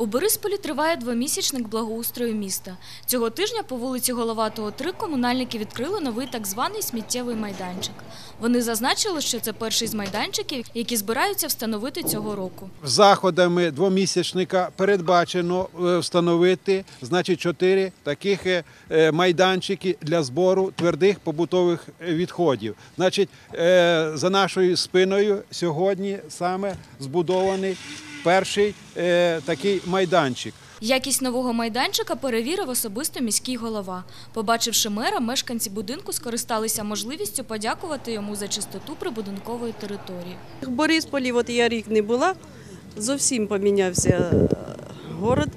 У Борисполі триває двомісячник благоустрою міста. Цього тижня по вулиці Головатого 3 комунальники відкрили новий так званий сміттєвий майданчик. Вони зазначили, що це перший з майданчиків, які збираються встановити цього року. Заходами двомісячника передбачено е, встановити значить чотири таких е, е, майданчики для збору твердих побутових відходів. Значить, за нашою спиною сьогодні саме збудований перший е, такий майданчик. Якість нового майданчика перевірив особисто міський голова. Побачивши мера, мешканці будинку скористалися можливістю подякувати йому за чистоту прибудинкової території. В Борисполі от я рік не була, зовсім помінявся е, город.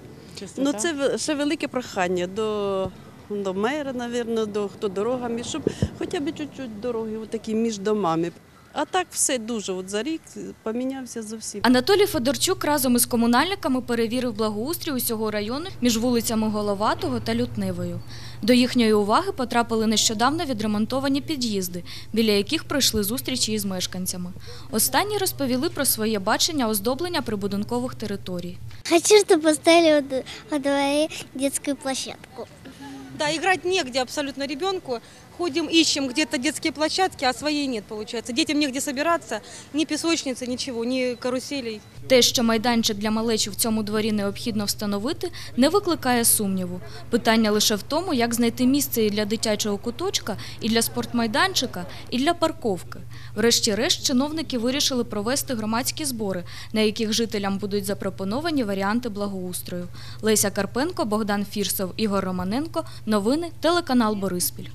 Ну це в- ще велике прохання до, до мера, напевно, до хто дорогами, щоб хоча б чуть-чуть дороги такі між домами. А так все дуже от за рік помінявся зовсім. Анатолій Федорчук разом із комунальниками перевірив благоустрій усього району між вулицями Головатого та Лютневою. До їхньої уваги потрапили нещодавно відремонтовані під'їзди, біля яких пройшли зустрічі із мешканцями. Останні розповіли про своє бачення оздоблення прибудинкових територій. Хочу, чтобы поставили во дворе детскую площадку. Да, играть негде абсолютно ребенку. Ходим, ищем где-то детские площадки, а своей нет, получается. Детям негде собираться, ни песочницы, ничего, ни каруселей. Те, що майданчик для малечі в цьому дворі необхідно встановити, не викликає сумніву. Питання лише в тому, як знайти місце і для дитячого куточка, і для спортмайданчика, і для парковки. Врешті-решт, чиновники вирішили провести громадські збори, на яких жителям будуть запропоновані варіанти благоустрою. Леся Карпенко, Богдан Фірсов, Ігор Романенко. Новини телеканал Бориспіль.